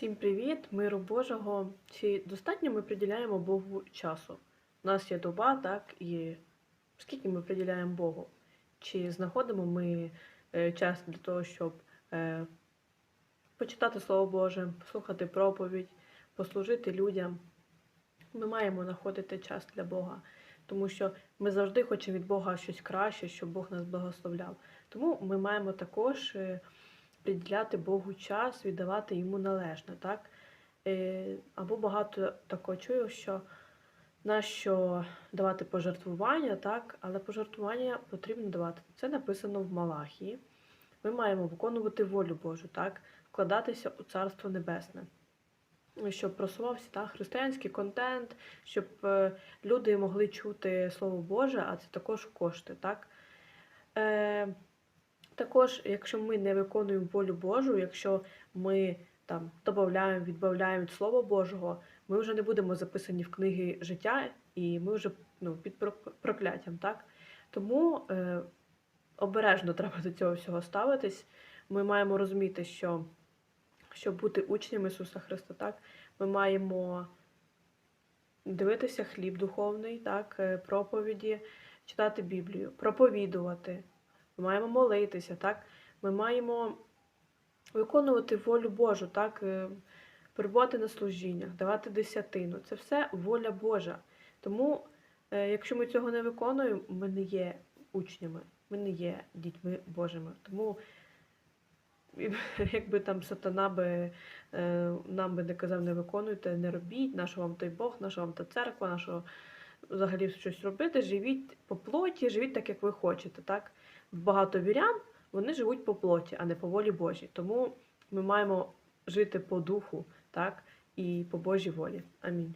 Всім привіт, миру Божого. Чи достатньо ми приділяємо Богу часу? У нас є доба, так, і скільки ми приділяємо Богу? Чи знаходимо ми е, час для того, щоб е, почитати Слово Боже, послухати проповідь, послужити людям? Ми маємо знаходити час для Бога, тому що ми завжди хочемо від Бога щось краще, щоб Бог нас благословляв. Тому ми маємо також е, приділяти Богу час, віддавати йому належне, так? Е, Або багато такого чую, що нащо давати пожертвування, так? але пожертвування потрібно давати. Це написано в Малахії. Ми маємо виконувати волю Божу, так? вкладатися у Царство Небесне. Щоб просувався так, християнський контент, щоб е, люди могли чути Слово Боже, а це також кошти. Так? Е, також, якщо ми не виконуємо волю Божу, якщо ми там додаємо, відбавляємо від Слова Божого, ми вже не будемо записані в книги життя, і ми вже ну, під прокляттям. Так? Тому е, обережно треба до цього всього ставитись. Ми маємо розуміти, що щоб бути учнями Ісуса Христа, так, ми маємо дивитися хліб духовний, так, е, проповіді, читати Біблію, проповідувати. Ми маємо молитися, так? Ми маємо виконувати волю Божу, так? е, перебувати на служіннях, давати десятину. Це все воля Божа. Тому, е, якщо ми цього не виконуємо, ми не є учнями, ми не є дітьми Божими. Тому, якби там сатана би е, нам би не казав, не виконуйте, не робіть, нащо вам той Бог, нащо вам та церква, нащо взагалі щось робити, живіть по плоті, живіть так, як ви хочете. так? Багато вірян, вони живуть по плоті, а не по волі Божій. Тому ми маємо жити по духу, так, і по Божій волі. Амінь.